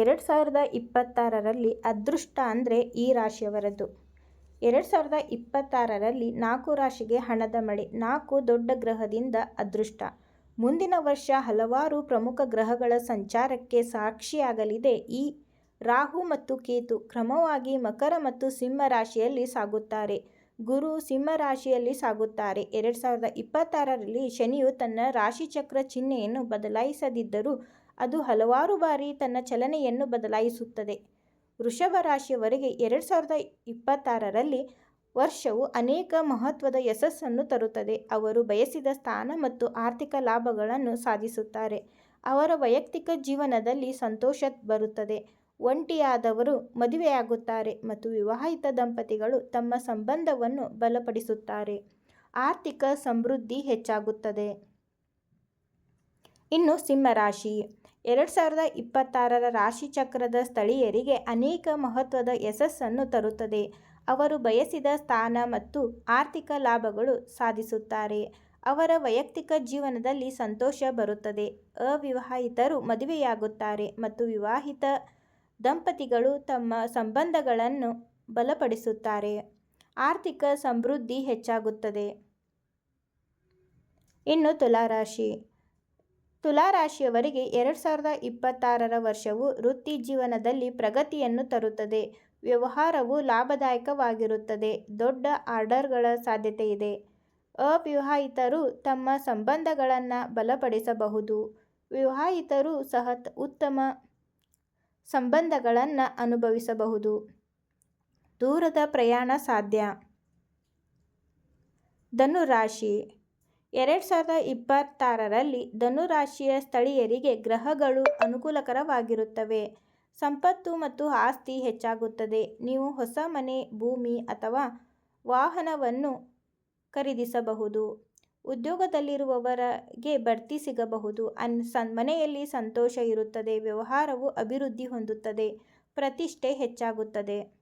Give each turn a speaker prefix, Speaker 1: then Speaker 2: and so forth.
Speaker 1: ಎರಡು ಸಾವಿರದ ಇಪ್ಪತ್ತಾರರಲ್ಲಿ ಅದೃಷ್ಟ ಅಂದರೆ ಈ ರಾಶಿಯವರದ್ದು. ಎರಡು ಸಾವಿರದ ಇಪ್ಪತ್ತಾರರಲ್ಲಿ ನಾಲ್ಕು ರಾಶಿಗೆ ಹಣದ ಮಳೆ, ನಾಲ್ಕು ದೊಡ್ಡ ಗ್ರಹದಿಂದ ಅದೃಷ್ಟ. ಮುಂದಿನ ವರ್ಷ ಹಲವಾರು ಪ್ರಮುಖ ಗ್ರಹಗಳ ಸಂಚಾರಕ್ಕೆ ಸಾಕ್ಷಿಯಾಗಲಿದೆ. ಈ ರಾಹು ಮತ್ತು ಕೇತು ಕ್ರಮವಾಗಿ ಮಕರ ಮತ್ತು ಸಿಂಹ ರಾಶಿಯಲ್ಲಿ ಸಾಗುತ್ತಾರೆ. ಗುರು ಸಿಂಹ ರಾಶಿಯಲ್ಲಿ ಸಾಗುತ್ತಾರೆ. ಎರಡು ಸಾವಿರದ ಇಪ್ಪತ್ತಾರರಲ್ಲಿ ಶನಿಯು ತನ್ನ ರಾಶಿಚಕ್ರ ಚಿಹ್ನೆಯನ್ನು ಬದಲಾಯಿಸದಿದ್ದರೂ ಅದು ಹಲವಾರು ಬಾರಿ ತನ್ನ ಚಲನೆಯನ್ನು ಬದಲಾಯಿಸುತ್ತದೆ. ವೃಷಭ ರಾಶಿಯವರೆಗೆ ಎರಡು ಸಾವಿರದ ಇಪ್ಪತ್ತಾರರಲ್ಲಿ ವರ್ಷವು ಅನೇಕ ಮಹತ್ವದ ಯಶಸ್ಸನ್ನು ತರುತ್ತದೆ. ಅವರು ಬಯಸಿದ ಸ್ಥಾನ ಮತ್ತು ಆರ್ಥಿಕ ಲಾಭಗಳನ್ನು ಸಾಧಿಸುತ್ತಾರೆ. ಅವರ ವೈಯಕ್ತಿಕ ಜೀವನದಲ್ಲಿ ಸಂತೋಷ ಬರುತ್ತದೆ. ಒಂಟಿಯಾದವರು ಮದುವೆಯಾಗುತ್ತಾರೆ ಮತ್ತು ವಿವಾಹಿತ ದಂಪತಿಗಳು ತಮ್ಮ ಸಂಬಂಧವನ್ನು ಬಲಪಡಿಸುತ್ತಾರೆ. ಆರ್ಥಿಕ ಸಮೃದ್ಧಿ ಹೆಚ್ಚಾಗುತ್ತದೆ. ಇನ್ನು ಸಿಂಹರಾಶಿ. ಎರಡು ಸಾವಿರದ ಇಪ್ಪತ್ತಾರರ ರಾಶಿಚಕ್ರದ ಸ್ಥಳೀಯರಿಗೆ ಅನೇಕ ಮಹತ್ವದ ಯಶಸ್ಸನ್ನು ತರುತ್ತದೆ. ಅವರು ಬಯಸಿದ ಸ್ಥಾನ ಮತ್ತು ಆರ್ಥಿಕ ಲಾಭಗಳು ಸಾಧಿಸುತ್ತಾರೆ. ಅವರ ವೈಯಕ್ತಿಕ ಜೀವನದಲ್ಲಿ ಸಂತೋಷ ಬರುತ್ತದೆ. ಅವಿವಾಹಿತರು ಮದುವೆಯಾಗುತ್ತಾರೆ ಮತ್ತು ವಿವಾಹಿತ ದಂಪತಿಗಳು ತಮ್ಮ ಸಂಬಂಧಗಳನ್ನು ಬಲಪಡಿಸುತ್ತಾರೆ. ಆರ್ಥಿಕ ಸಮೃದ್ಧಿ ಹೆಚ್ಚಾಗುತ್ತದೆ. ಇನ್ನು ತುಲಾರಾಶಿ. ತುಲಾರಾಶಿಯವರಿಗೆ ಎರಡು ಸಾವಿರದ ಇಪ್ಪತ್ತಾರರ ವರ್ಷವು ವೃತ್ತಿ ಜೀವನದಲ್ಲಿ ಪ್ರಗತಿಯನ್ನು ತರುತ್ತದೆ. ವ್ಯವಹಾರವು ಲಾಭದಾಯಕವಾಗಿರುತ್ತದೆ. ದೊಡ್ಡ ಆರ್ಡರ್ಗಳ ಸಾಧ್ಯತೆ ಇದೆ. ಅವಿವಾಹಿತರು ತಮ್ಮ ಸಂಬಂಧಗಳನ್ನು ಬಲಪಡಿಸಬಹುದು. ವಿವಾಹಿತರು ಸಹ ಉತ್ತಮ ಸಂಬಂಧಗಳನ್ನು ಅನುಭವಿಸಬಹುದು. ದೂರದ ಪ್ರಯಾಣ ಸಾಧ್ಯ. ಧನುರಾಶಿ. ಎರಡು ಸಾವಿರದ ಇಪ್ಪತ್ತಾರರಲ್ಲಿ ಧನುರಾಶಿಯ ಸ್ಥಳೀಯರಿಗೆ ಗ್ರಹಗಳು ಅನುಕೂಲಕರವಾಗಿರುತ್ತವೆ. ಸಂಪತ್ತು ಮತ್ತು ಆಸ್ತಿ ಹೆಚ್ಚಾಗುತ್ತದೆ. ನೀವು ಹೊಸ ಮನೆ, ಭೂಮಿ ಅಥವಾ ವಾಹನವನ್ನು ಖರೀದಿಸಬಹುದು. ಉದ್ಯೋಗದಲ್ಲಿರುವವರಿಗೆ ಬಡ್ತಿ ಸಿಗಬಹುದು. ಅನ್ ಸನ್ ಮನೆಯಲ್ಲಿ ಸಂತೋಷ ಇರುತ್ತದೆ ವ್ಯವಹಾರವು ಅಭಿವೃದ್ಧಿ ಹೊಂದುತ್ತದೆ ಪ್ರತಿಷ್ಠೆ ಹೆಚ್ಚಾಗುತ್ತದೆ.